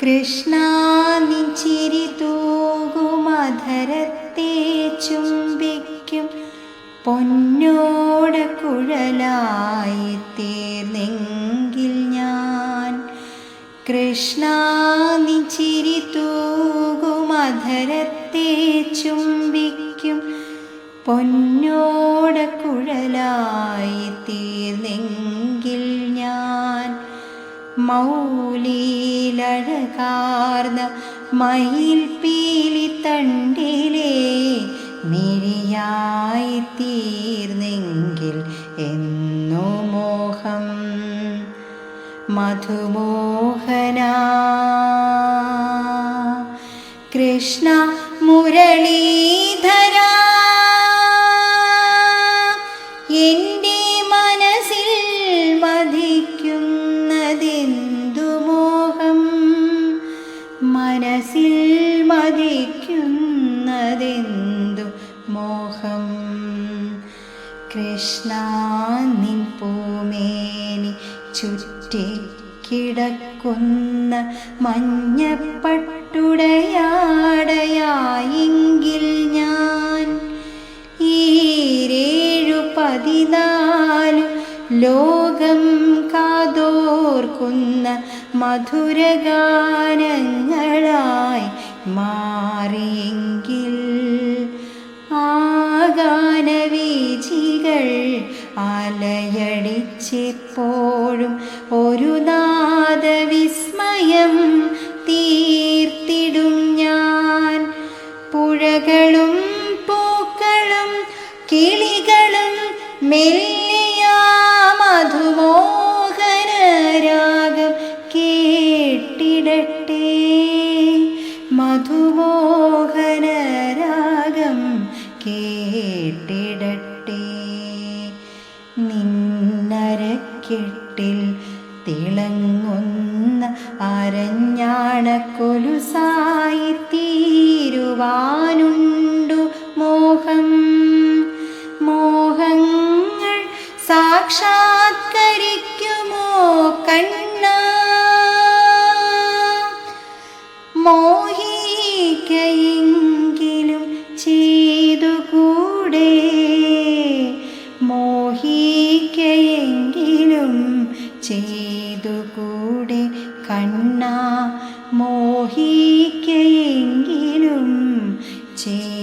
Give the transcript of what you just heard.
കൃഷ്ണ നിഞ്ചിരി തൂകുമധരത്തെ ചുംബിക്കും പൊന്നോട കുഴലായി തീർന്നെങ്കിൽ ഞാൻ. കൃഷ്ണ നിഞ്ചിരി തൂകുമധരത്തെ ചുംബിക്കും പൊന്നോട കുഴലായി തീർന്നെങ്കിൽ മൗലിയിലഴകാർന്ന മയിൽ പീലി തണ്ടിലേ മിഴിയായി തീർന്നെങ്കിൽ എന്നു മോഹം മധുമോഹന. കൃഷ്ണ മുരളീധര. മതിക്കുന്നതെന്തു മോഹം? കൃഷ്ണ നിൻ പൂമേനി ചുറ്റി കിടക്കുന്ന മഞ്ഞപ്പട്ടുടയാടയായെങ്കിൽ ഞാൻ ഈരേഴു പതിനാലു ലോകം കാതോർക്കുന്ന മധുരഗാനങ്ങളായി മാറിയെങ്കിൽ ആഗാനവീചികൾ അലയടിച്ചെപ്പോഴും ഒരു നാദവിസ്മയം തീർത്തിടും ഞാൻ. പുഴകളും പൂക്കളും കിളികളും മെല്ലിയ മധുമോഹന രാഗം കേട്ടിടട്ടെ. മധുമോഹന രാഗം കേട്ടിടട്ടെ. നിന്നരക്കെട്ടിൽ തിളങ്ങുന്ന അരഞ്ഞാണക്കൊലുസായി തീരുവാനുണ്ടു മോഹം. മോഹങ്ങൾ സാക്ഷാത്കരിക്കുമോ മോഹിക്കയെങ്കിലും ചെയ്തു കൂടെ കണ്ണ. മോഹിക്കയെങ്കിലും ചെയ്തു